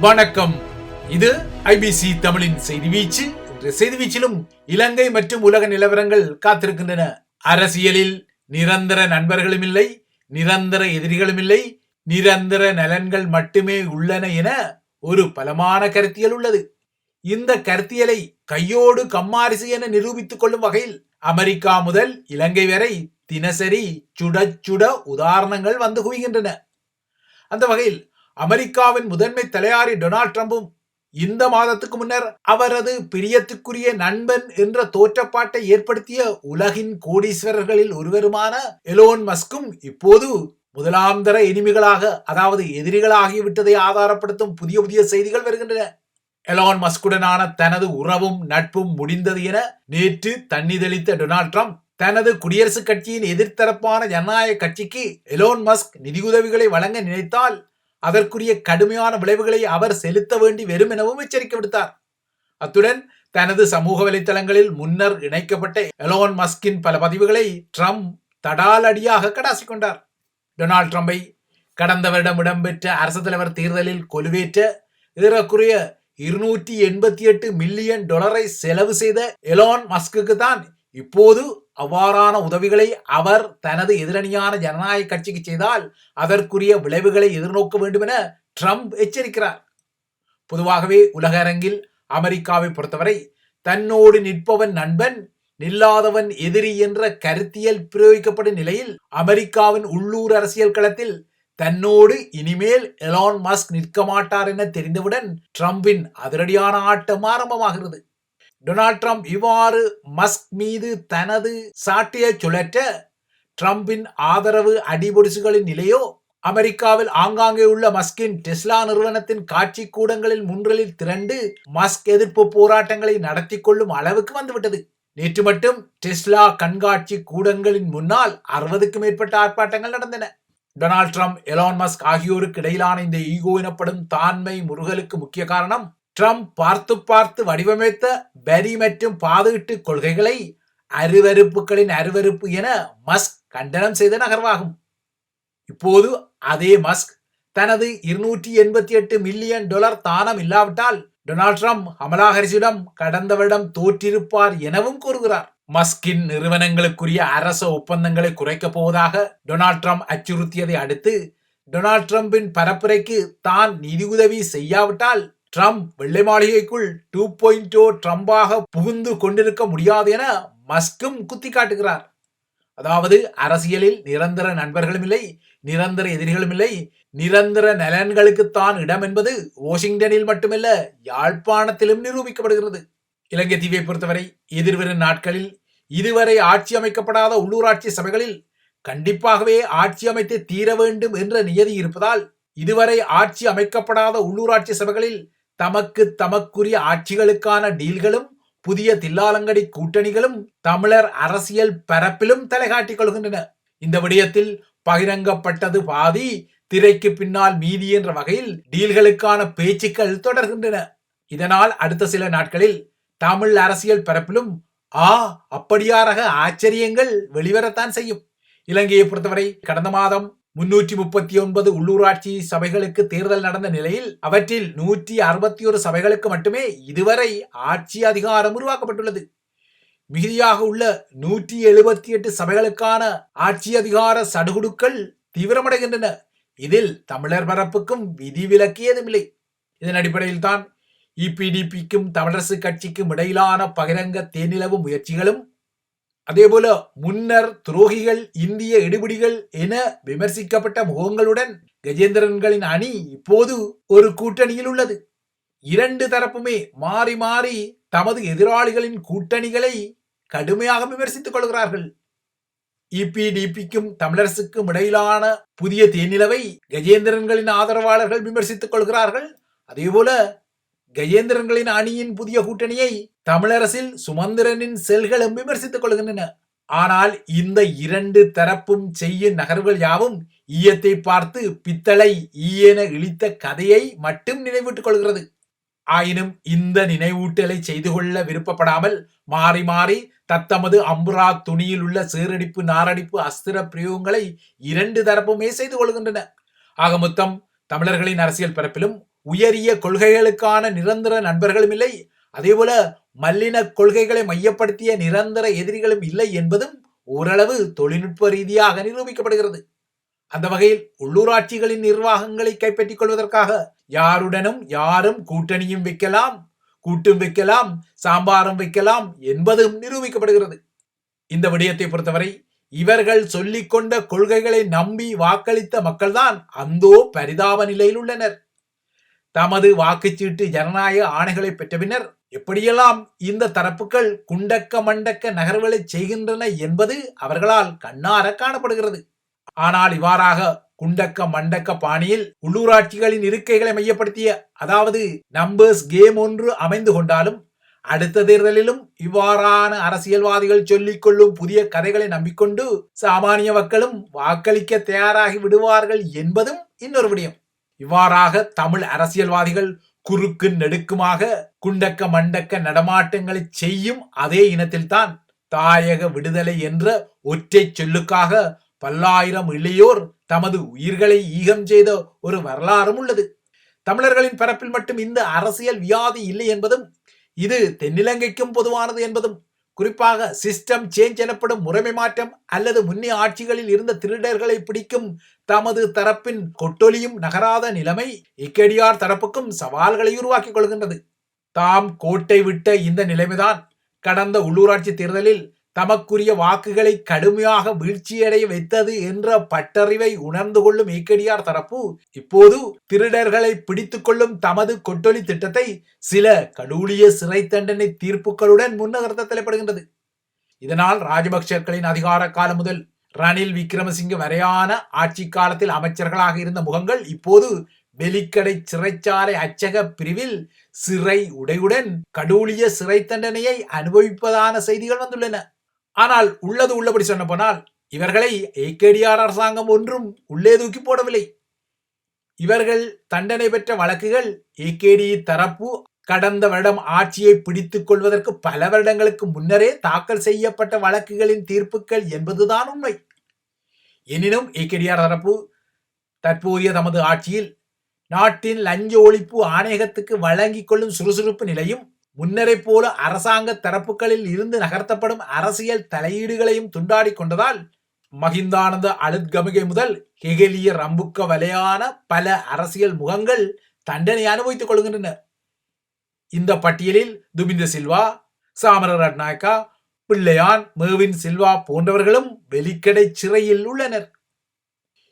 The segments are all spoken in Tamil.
வணக்கம். இது ஐபிசி தமிழின் செய்தி வீச்சு. இன்று செய்தி வீச்சிலும் இலங்கை மற்றும் உலக நிலவரங்கள் காத்திருக்கின்றன. அரசியலில் நிரந்தர நண்பர்களும் இல்லை நிரந்தர எதிரிகளும் இல்லை நிரந்தர நலன்கள் மட்டுமே உள்ளன என ஒரு பலமான கருத்தியல் உள்ளது. இந்த கருத்தியலை கையோடு கம்மாரிசு என நிரூபித்துக் கொள்ளும் வகையில் அமெரிக்கா முதல் இலங்கை வரை தினசரி சுட சுட உதாரணங்கள் வந்து குவிகின்றன. அந்த வகையில் அமெரிக்காவின் முதன்மை தலையாரி டொனால்ட் ட்ரம்பும் இந்த மாதத்துக்கு முன்னர் அவரது பிரியத்துக்குரிய நண்பன் என்ற தோற்றப்பாட்டை ஏற்படுத்திய உலகின் கோடீஸ்வரர்களில் ஒருவருமான எலோன் மஸ்கும் இப்போது முதலாம் தர அதாவது எதிரிகளாகிவிட்டதை ஆதாரப்படுத்தும் புதிய புதிய செய்திகள் வருகின்றன. எலான் மஸ்குடனான தனது உறவும் நட்பும் முடிந்தது என நேற்று தண்ணி தெளித்த டொனால்ட் ட்ரம்ப் தனது குடியரசுக் கட்சியின் எதிர்த்தரப்பான ஜனநாயக கட்சிக்கு எலோன் மஸ்க் நிதியுதவிகளை வழங்க நினைத்தால் அதற்குரிய கடுமையான விளைவுகளை அவர் செலுத்த வேண்டி வரும் எனவும் எச்சரிக்கை விடுத்தார். அத்துடன் தனது சமூக வலைத்தளங்களில் முன்னர் இணைக்கப்பட்ட எலோன் மஸ்கின் பல பதிவுகளை ட்ரம்ப் தடாலடியாக கடாசி கொண்டார். டொனால்ட் ட்ரம்பை கடந்த வருடம் இடம்பெற்ற அரசு தலைவர் தேர்தலில் கொலுவேற்ற ஏறக்குறைய இருநூற்றி எண்பத்தி எட்டு மில்லியன் டாலரை செலவு செய்த எலான் மஸ்குக்கு தான் இப்போது அவ்வாறான உதவிகளை அவர் தனது எதிரணியான ஜனநாயக கட்சிக்கு செய்தால் அதற்குரிய விளைவுகளை எதிர்நோக்க வேண்டும் என ட்ரம்ப் எச்சரிக்கிறார். பொதுவாகவே உலக அரங்கில் அமெரிக்காவை பொறுத்தவரை தன்னோடு நிற்பவன் நண்பன் நில்லாதவன் எதிரி என்ற கருத்தியல் பிரயோகிக்கப்படும் நிலையில் அமெரிக்காவின் உள்ளூர் அரசியல் களத்தில் தன்னோடு இனிமேல் எலான் மஸ்க் நிற்க மாட்டார் என தெரிந்தவுடன் ட்ரம்பின் அதிரடியான ஆட்டம் ஆரம்பமாகிறது. டொனால்ட் ட்ரம்ப் இவ்வாறு மஸ்க் மீது தனது சாட்டியை சுழற்ற ட்ரம்பின் ஆதரவு அடிபொடிசுகளின் நிலையோ அமெரிக்காவில் ஆங்காங்கே உள்ள மஸ்கின் டெஸ்லா நிறுவனத்தின் காட்சி கூடங்களில் முன்றலில் திரண்டு மஸ்க் எதிர்ப்பு போராட்டங்களை நடத்தி கொள்ளும் அளவுக்கு வந்துவிட்டது. நேற்று மட்டும் டெஸ்லா கண்காட்சி கூடங்களின் முன்னால் அறுபதுக்கும் மேற்பட்ட ஆர்ப்பாட்டங்கள் நடந்தன. டொனால்ட் ட்ரம்ப் எலான் மஸ்க் ஆகியோருக்கு இடையிலான இந்த ஈகோ எனப்படும் தான்மை முருகலுக்கு முக்கிய காரணம் ட்ரம்ப் பார்த்து பார்த்து வடிவமைத்த பரி மற்றும் பாதுகிட்டு கொள்கைகளை அருவறுப்புகளின் அருவருப்பு என மஸ்க் கண்டனம் செய்த நகர்வாகும். இப்போது அதே மஸ்க் தனது இருநூற்றி எண்பத்தி எட்டு மில்லியன் டாலர் தானம் இல்லாவிட்டால் டொனால்ட் ட்ரம்ப் அமலா ஹரிசிடம் கடந்த வருடம் தோற்றிருப்பார் எனவும் கூறுகிறார். மஸ்கின் நிறுவனங்களுக்குரிய அரச ஒப்பந்தங்களை குறைக்கப் போவதாக டொனால்ட் ட்ரம்ப் அச்சுறுத்தியதை அடுத்து டொனால்ட் ட்ரம்பின் பரப்புரைக்கு தான் நிதியுதவி செய்யாவிட்டால் ட்ரம்ப் வெள்ளை மாளிகைக்குள் டூ பாயிண்ட் ஓ ட்ரம்பாக புகுந்து கொண்டிருக்க முடியாது என மஸ்கும் குத்தி காட்டுகிறார் அதாவது அரசியலில் நிரந்தர நண்பர்களும் இல்லை நிரந்தர எதிரிகளும் இல்லை நிரந்தர நலன்களுக்குத்தான் இடம் என்பது வாஷிங்டனில் மட்டுமல்ல யாழ்ப்பாணத்திலும் நிரூபிக்கப்படுகிறது. இலங்கை தீவை பொறுத்தவரை எதிர்வரும் நாட்களில் இதுவரை ஆட்சி அமைக்கப்படாத உள்ளூராட்சி சபைகளில் கண்டிப்பாகவே ஆட்சி அமைத்து தீர வேண்டும் என்ற நியதி இருப்பதால் இதுவரை ஆட்சி அமைக்கப்படாத உள்ளூராட்சி சபைகளில் தமக்கு தமக்குரிய ஆட்சிகளுக்கான டீல்களும் புதிய தில்லாலங்கடி கூட்டணிகளும் தமிழர் அரசியல் பரப்பிலும் தலைகாட்டிக் கொள்கின்றன. இந்த விடயத்தில் பகிரங்கப்பட்டது பாதி திரைக்கு பின்னால் மீதி என்ற வகையில் டீல்களுக்கான பேச்சுக்கள் தொடர்கின்றன. இதனால் அடுத்த சில நாட்களில் தமிழ் அரசியல் பரப்பிலும் ஆ அப்படியாரக ஆச்சரியங்கள் வெளிவரத்தான் செய்யும். இலங்கையை பொறுத்தவரை கடந்த மாதம் முன்னூற்றி முப்பத்தி ஒன்பது உள்ளூராட்சி சபைகளுக்கு தேர்தல் நடந்த நிலையில் அவற்றில் நூற்றி அறுபத்தி ஒரு சபைகளுக்கு மட்டுமே இதுவரை ஆட்சி அதிகாரம் உருவாக்கப்பட்டுள்ளது. மிகுதியாக உள்ள நூற்றி எழுபத்தி எட்டு சபைகளுக்கான ஆட்சி அதிகார சடுகுடுக்கள் தீவிரமடைகின்றன. இதில் தமிழர் பரப்புக்கும் விதிவிலக்கு ஏதுமில்லை இதன் அடிப்படையில் தான் இபிடிபிக்கும் தமிழரசு கட்சிக்கும் இடையிலான பகிரங்க தேனிலவு முயற்சிகளும் அதேபோல முன்னர் துரோகிகள் இந்திய எடுபிடிகள் என விமர்சிக்கப்பட்ட முகங்களுடன் கஜேந்திரன்களின் அணி இப்போது ஒரு கூட்டணியில் உள்ளது. இரண்டு தரப்புமே மாறி மாறி தமது எதிராளிகளின் கூட்டணிகளை கடுமையாக விமர்சித்துக் கொள்கிறார்கள். இபிடிபிக்கும் தமிழரசுக்கும் இடையிலான புதிய தேனிலவை கஜேந்திரன்களின் ஆதரவாளர்கள் விமர்சித்துக் கொள்கிறார்கள். அதேபோல கஜேந்திரன்களின் அணியின் புதிய கூட்டணியை தமிழரசில் சுமந்திரனின் செல்களும் விமர்சித்துக் கொள்கின்றன. ஆனால் இந்த இரண்டு தரப்பும் செய்யும் நகர்வுகள் யாவும் ஈயத்தை பார்த்து பித்தளை ஈயென இழித்த கதையை மட்டும் நினைவூட்டுக் கொள்கிறது. ஆயினும் இந்த நினைவூட்டலை செய்து கொள்ள விருப்பப்படாமல் மாறி மாறி தத்தமது அம்புரா துணியில் உள்ள சீரடிப்பு நாரடிப்பு அஸ்திர பிரயோகங்களை இரண்டு தரப்புமே செய்து கொள்கின்றன. ஆக மொத்தம் தமிழர்களின் அரசியல் பரப்பிலும் உயரிய கொள்கைகளுக்கான நிரந்தர நண்பர்களும் இல்லை. அதேபோல மல்லின கொள்கைகளை மையப்படுத்திய நிரந்தர எதிரிகளும் இல்லை என்பதும் ஓரளவு தொழில்நுட்ப ரீதியாக நிரூபிக்கப்படுகிறது. அந்த வகையில் உள்ளூராட்சிகளின் நிர்வாகங்களை கைப்பற்றிக் கொள்வதற்காக யாருடனும் யாரும் கூட்டணியும் வைக்கலாம் கூட்டும் வைக்கலாம் சாம்பாரும் வைக்கலாம் என்பதும் நிரூபிக்கப்படுகிறது. இந்த விடயத்தை பொறுத்தவரை இவர்கள் சொல்லிக்கொண்ட கொள்கைகளை நம்பி வாக்களித்த மக்கள்தான் அந்தோ பரிதாப நிலையில் உள்ளனர். தமது வாக்குச்சீட்டு ஜனநாயக ஆணைகளை பெற்ற பின்னர் எப்படியெல்லாம் இந்த தரப்புகள் குண்டக்க மண்டக்க நகர்வுகளை செய்கின்றன என்பது அவர்களால் கண்ணார காணப்படுகிறது. ஆனால் இவ்வாறாக குண்டக்க மண்டக்க பாணியில் உள்ளூராட்சிகளின் இருக்கைகளை மையப்படுத்திய அதாவது நம்பர்ஸ் கேம் ஒன்று அமைந்து கொண்டாலும் அடுத்த தேர்தலிலும் இவ்வாறான அரசியல்வாதிகள் சொல்லிக்கொள்ளும் புதிய கதைகளை நம்பிக்கொண்டு சாமானிய மக்களும் வாக்களிக்க தயாராகி விடுவார்கள் என்பதும் இன்னொரு விடயம். இவ்வாறாக தமிழ் அரசியல்வாதிகள் குறுக்கு நெடுக்குமாக குண்டக்க மண்டக்க நடமாட்டங்களை செய்யும் அதே இனத்தில்தான் தாயக விடுதலை என்ற ஒற்றை சொல்லுக்காக பல்லாயிரம் இளையோர் தமது உயிர்களை ஈகம் செய்த ஒரு வரலாறும் உள்ளது. தமிழர்களின் பரப்பில் மட்டும் இந்த அரசியல் வியாதி இல்லை என்பதும் இது தென்னிலங்கைக்கும் பொதுவானது என்பதும் குறிப்பாக சிஸ்டம் சேஞ்ச் எனப்படும் முறைமை மாற்றம் அல்லது முன்னே ஆட்சிகளில் இருந்த திருடர்களை பிடிக்கும் தமது தரப்பின் கொட்டொலியும் நகராத நிலைமை இக்கடியார் தரப்புக்கும் சவால்களை உருவாக்கிக் கொள்கின்றது. தாம் கோட்டை விட்ட இந்த நிலைமைதான் கடந்த உள்ளூராட்சி தேர்தலில் தமக்குரிய வாக்குகளை கடுமையாக வீழ்ச்சியடைய வைத்தது என்ற பட்டறிவை உணர்ந்து கொள்ளும் ஏக்கடியார் தரப்பு இப்போது திருடர்களை பிடித்துக் கொள்ளும் தமது கொட்டொலி திட்டத்தை சில கடூழிய சிறை தண்டனை தீர்ப்புகளுடன் முன்னகர்த்த தலைப்படுகின்றது. இதனால் ராஜபக்சர்களின் அதிகார காலம் முதல் ரணில் விக்ரமசிங்க வரையான ஆட்சி காலத்தில் அமைச்சர்களாக இருந்த முகங்கள் இப்போது வெலிக்கடை சிறைச்சாலை அச்சக பிரிவில் சிறை உடையுடன் கடூழிய சிறை தண்டனையை அனுபவிப்பதான செய்திகள் வந்துள்ளன. ஆனால் உள்ளது உள்ளபடி சொன்ன போனால் இவர்களை ஏகேடிஆர் அரசாங்கம் ஒன்றும் உள்ளே தூக்கி போடவில்லை. இவர்கள் தண்டனை பெற்ற வழக்குகள் ஏகேடி தரப்பு கடந்த வருடம் ஆட்சியை பிடித்துக் கொள்வதற்கு பல வருடங்களுக்கு முன்னரே தாக்கல் செய்யப்பட்ட வழக்குகளின் தீர்ப்புகள் என்பதுதான் உண்மை. எனினும் ஏகேடிஆர் தரப்பு தற்போதைய தமது ஆட்சியில் நாட்டின் லஞ்ச ஒழிப்பு ஆணையகத்துக்கு வழங்கிக் கொள்ளும் சுறுசுறுப்பு நிலையும் முன்னரை போல அரசாங்க தரப்புகளில் இருந்து நகர்த்தப்படும் அரசியல் தலையீடுகளையும் துண்டாடி கொண்டதால் மகிந்தானந்த அழுத்கமிகை முதல் ஹெகலிய ரம்புக்க வலையான பல அரசியல் முகங்கள் தண்டனை அனுபவித்துக் கொள்கின்றன. இந்த பட்டியலில் துபிந்த சில்வா சாமர ரட்நாயக்கா பிள்ளையான் மேவின் சில்வா போன்றவர்களும் வெளிக்கடை சிறையில் உள்ளனர்.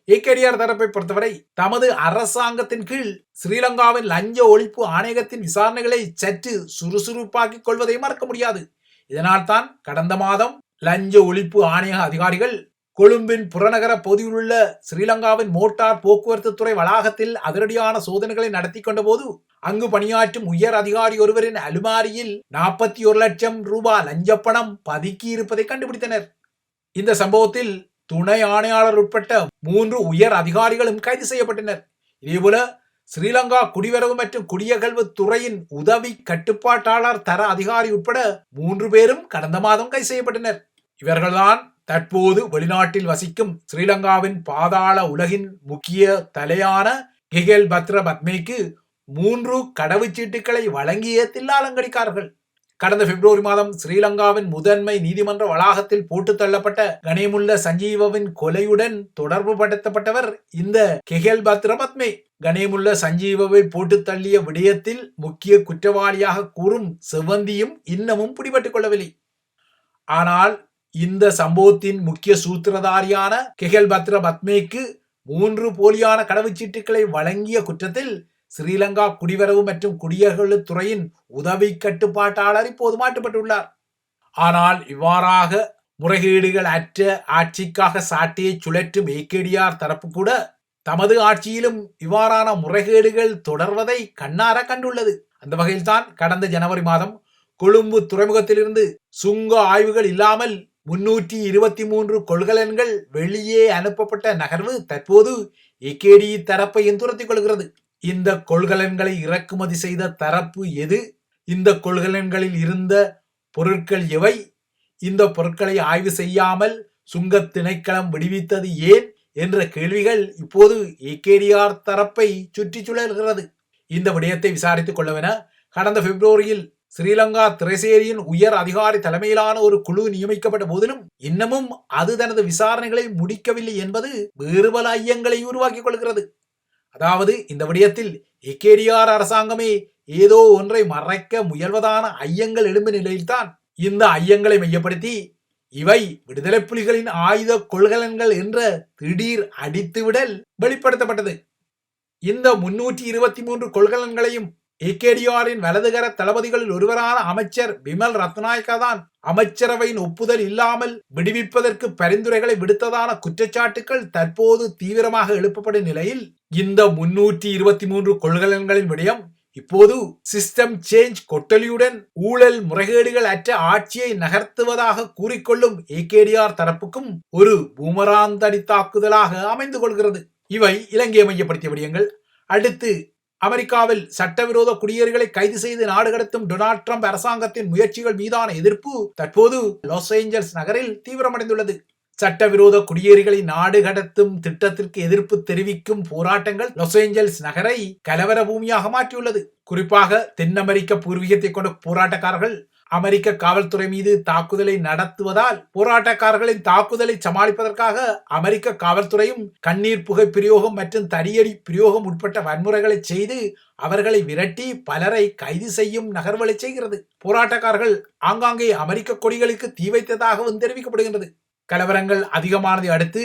ஏகேடிஆர் தரப்பை பொறுத்தவரை தமது அரசாங்கத்தின் கீழ் ஸ்ரீலங்காவின் லஞ்ச ஒழிப்பு ஆணையகத்தின் விசாரணைகளை சற்று சுறுசுறுப்பாக்கிக் கொள்வதை மறக்க முடியாது. இதனால் தான் கடந்த மாதம் லஞ்ச ஒழிப்பு ஆணையக அதிகாரிகள் கொழும்பின் புறநகர பகுதியில் உள்ள ஸ்ரீலங்காவின் மோட்டார் போக்குவரத்து துறை வளாகத்தில் அதிரடியான சோதனைகளை நடத்தி கொண்ட போது அங்கு பணியாற்றும் உயர் அதிகாரி ஒருவரின் அலுமாரியில் நாற்பத்தி ஒரு லட்சம் ரூபாய் லஞ்சப்பணம் பதுக்கி இருப்பதை கண்டுபிடித்தனர். இந்த சம்பவத்தில் துணை ஆணையாளர் உட்பட்ட மூன்று உயர் அதிகாரிகளும் கைது செய்யப்பட்டனர். இதேபோல ஸ்ரீலங்கா குடிவரவு மற்றும் குடியகல்வு துறையின் உதவி கட்டுப்பாட்டாளர் தர அதிகாரி உட்பட மூன்று பேரும் கடந்த மாதம் கைது செய்யப்பட்டனர். இவர்கள்தான் தற்போது வெளிநாட்டில் வசிக்கும் ஸ்ரீலங்காவின் பாதாள உலகின் முக்கிய தலையான கிகேல் பத்ர பத்மேக்கு மூன்று கடவுச்சீட்டுகளை வழங்கிய தில்லாலங்கடிக்காரர்கள். கடந்த பிப்ரவரி மாதம் ஸ்ரீலங்காவின் முதன்மை நீதிமன்ற வளாகத்தில் போட்டு தள்ளப்பட்ட கணேமுல்ல சஞ்சீவவின் கொலையுடன் தொடர்பு படுத்தப்பட்டவர் இந்த கெஹெல் பத்ரபத்மே. கணேமுல்ல சஞ்சீவவை போட்டு தள்ளிய விடயத்தில் முக்கிய குற்றவாளியாக கூறும் செவ்வந்தியும் இன்னமும் பிடிபட்டுக் கொள்ளவில்லை. ஆனால் இந்த சம்பவத்தின் முக்கிய சூத்திரதாரியான கெஹெல் பத்ர பத்மேக்கு மூன்று போலியான கடவுச்சீட்டுகளை வழங்கிய குற்றத்தில் ஸ்ரீலங்கா குடிவரவு மற்றும் குடியகழு துறையின் உதவி கட்டுப்பாட்டாளர் இப்போது மாற்றப்பட்டுள்ளார். ஆனால் இவ்வாறாக முறைகேடுகள் அற்ற ஆட்சிக்காக சாட்டியை சுழற்றும் ஏகேடியார் தரப்பு கூட தமது ஆட்சியிலும் இவ்வாறான முறைகேடுகள் தொடர்வதை கண்ணார கண்டுள்ளது. அந்த வகையில்தான் கடந்த ஜனவரி மாதம் கொழும்பு துறைமுகத்திலிருந்து சுங்க ஆய்வுகள் இல்லாமல் முன்னூற்றி இருபத்தி மூன்று கொள்கலன்கள் வெளியே அனுப்பப்பட்ட நகர்வு தற்போது ஏகேடி தரப்பையும் துரத்திக் கொள்கிறது. இந்த கொள்கலன்களை இறக்குமதி செய்த தரப்பு எது? இந்த கொள்கலன்களில் இருந்த பொருட்கள் எவை? இந்த பொருட்களை ஆய்வு செய்யாமல் சுங்க திணைக்களம் விடுவித்தது ஏன்? என்ற கேள்விகள் இப்போது ஏகேடிஆர் தரப்பை சுற்றி சுழல்கிறது. இந்த விடயத்தை விசாரித்துக் கொள்ளவென கடந்த பிப்ரவரியில் ஸ்ரீலங்கா திரைசேரியின் உயர் அதிகாரி தலைமையிலான ஒரு குழு நியமிக்கப்பட்ட போதிலும் இன்னமும் அது தனது விசாரணைகளை முடிக்கவில்லை என்பது வேறுபல ஐயங்களை உருவாக்கிக் கொள்கிறது. அதாவது இந்த விடயத்தில் எக்கேடிஆர் அரசாங்கமே ஏதோ ஒன்றை மறைக்க முயல்வதான ஐயங்கள் எழும்பு நிலையில்தான் இந்த ஐயங்களை மையப்படுத்தி இவை விடுதலை புலிகளின் ஆயுத கொள்கலன்கள் என்ற திடீர் அடித்துவிடல் வெளிப்படுத்தப்பட்டது. இந்த முன்னூற்றி இருபத்தி மூன்று கொள்கலன்களையும் ஏகேடிஆரின் வலதுகர தளபதிகளில் ஒருவரான அமைச்சர் பிமல் ரத்நாயக்கா தான் அமைச்சரவையின் ஒப்புதல் இல்லாமல் விடுவிப்பதற்கு பரிந்துரைகளை விடுத்ததான குற்றச்சாட்டுகள் தற்போது தீவிரமாக எழுப்பப்படும் நிலையில் இந்த முன்னூற்றி இருபத்தி மூன்று கொள்கலன்களின் விடயம் இப்போது சிஸ்டம் சேஞ்ச் கொட்டலியுடன் ஊழல் முறைகேடுகள் அற்ற ஆட்சியை நகர்த்துவதாக கூறிக்கொள்ளும் ஏகேடிஆர் தரப்புக்கும் ஒரு பூமராந்தடி தாக்குதலாக அமைந்து கொள்கிறது. இவை இலங்கையை மையப்படுத்திய விடயங்கள். அடுத்து அமெரிக்காவில் சட்டவிரோத குடியேறிகளை கைது செய்து நாடு கடத்தும் டொனால்ட் ட்ரம்ப் அரசாங்கத்தின் முயற்சிகள் மீதான எதிர்ப்பு தற்போது லாஸ் ஏஞ்சல்ஸ் நகரில் தீவிரமடைந்துள்ளது. சட்டவிரோத குடியேறிகளை நாடு கடத்தும் திட்டத்திற்கு எதிர்ப்பு தெரிவிக்கும் போராட்டங்கள் லாஸ் ஏஞ்சல்ஸ் நகரை கலவர பூமியாக மாற்றியுள்ளது. குறிப்பாக தென் அமெரிக்க பூர்வீகத்தை கொண்ட போராட்டக்காரர்கள் அமெரிக்க காவல்துறை மீது தாக்குதலை நடத்துவதால் போராட்டக்காரர்களின் தாக்குதலை சமாளிப்பதற்காக அமெரிக்க காவல்துறையும் கண்ணீர் புகை பிரயோகம் மற்றும் தடியடி பிரயோகம் உட்பட்ட வன்முறைகளை செய்து அவர்களை விரட்டி பலரை கைது செய்யும் நகர்வலை செய்கிறது. போராட்டக்காரர்கள் ஆங்காங்கே அமெரிக்க கொடிகளுக்கு தீ வைத்ததாகவும் தெரிவிக்கப்படுகின்றது. கலவரங்கள் அதிகமானதை அடுத்து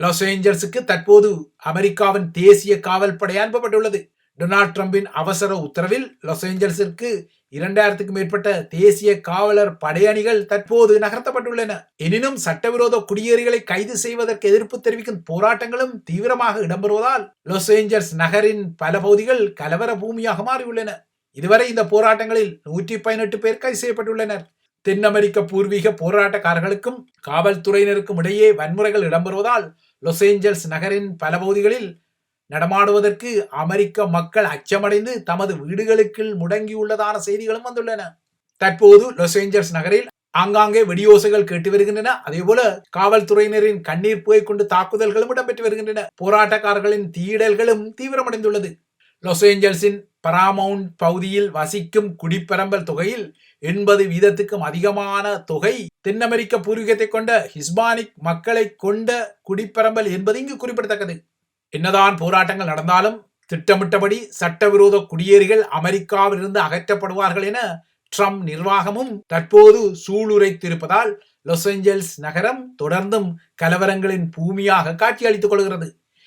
லாஸ் ஏஞ்சல்ஸுக்கு தற்போது அமெரிக்காவின் தேசிய காவல் படை அனுப்பப்பட்டுள்ளது. டொனால்ட் ட்ரம்பின் அவசர உத்தரவில் லாஸ் ஏஞ்சல்ஸிற்கு இரண்டாயிரத்துக்கும் மேற்பட்ட தேசிய காவலர் படையணிகள் தற்போது நகர்த்தப்பட்டுள்ளன. எனினும் சட்டவிரோத குடியேறிகளை கைது செய்வதற்கு எதிர்ப்பு தெரிவிக்கும் போராட்டங்களும் தீவிரமாக இடம்பெறுவதால் லாஸ் ஏஞ்சல்ஸ் நகரின் பல பகுதிகள் கலவர பூமியாக மாறியுள்ளன. இதுவரை இந்த போராட்டங்களில் நூற்றி பதினெட்டு பேர் கைது செய்யப்பட்டுள்ளனர். தென் அமெரிக்க பூர்வீக போராட்டக்காரர்களுக்கும் காவல்துறையினருக்கும் இடையே வன்முறைகள் இடம்பெறுவதால் லாஸ் ஏஞ்சல்ஸ் நகரின் பல பகுதிகளில் நடமாடுவதற்கு அமெரிக்க மக்கள் அச்சமடைந்து தமது வீடுகளுக்குள் முடங்கியுள்ளதான செய்திகளும் வந்துள்ளன. தற்போது லொசேஞ்சல்ஸ் ஏஞ்சல்ஸ் நகரில் ஆங்காங்கே வெடியோசைகள் கேட்டு வருகின்றன. அதேபோல காவல்துறையினரின் கண்ணீர் புகை கொண்டு தாக்குதல்களும் இடம்பெற்று வருகின்றன. போராட்டக்காரர்களின் தீடல்களும் தீவிரமடைந்துள்ளது. லொசேஞ்சல்ஸின் ஏஞ்சல்ஸின் பராமவுண்ட் பகுதியில் வசிக்கும் குடிப்பரம்பல் தொகையில் எண்பது வீதத்துக்கும் அதிகமான தொகை தென் அமெரிக்க பூர்வீகத்தை கொண்ட ஹிஸ்பானிக் மக்களை கொண்ட குடிப்பரம்பல் என்பது இங்கு குறிப்பிடத்தக்கது. என்னதான் போராட்டங்கள் நடந்தாலும் திட்டமிட்டபடி சட்டவிரோத குடியேறிகள் அமெரிக்காவிலிருந்து அகற்றப்படுவார்கள் என ட்ரம்ப் நிர்வாகமும் தற்போது சூளுரைத்திருப்பதால் லாஸ் ஏஞ்சல்ஸ் நகரம் தொடர்ந்தும் கலவரங்களின் பூமியாக காட்சியளித்துக் கொள்கிறது.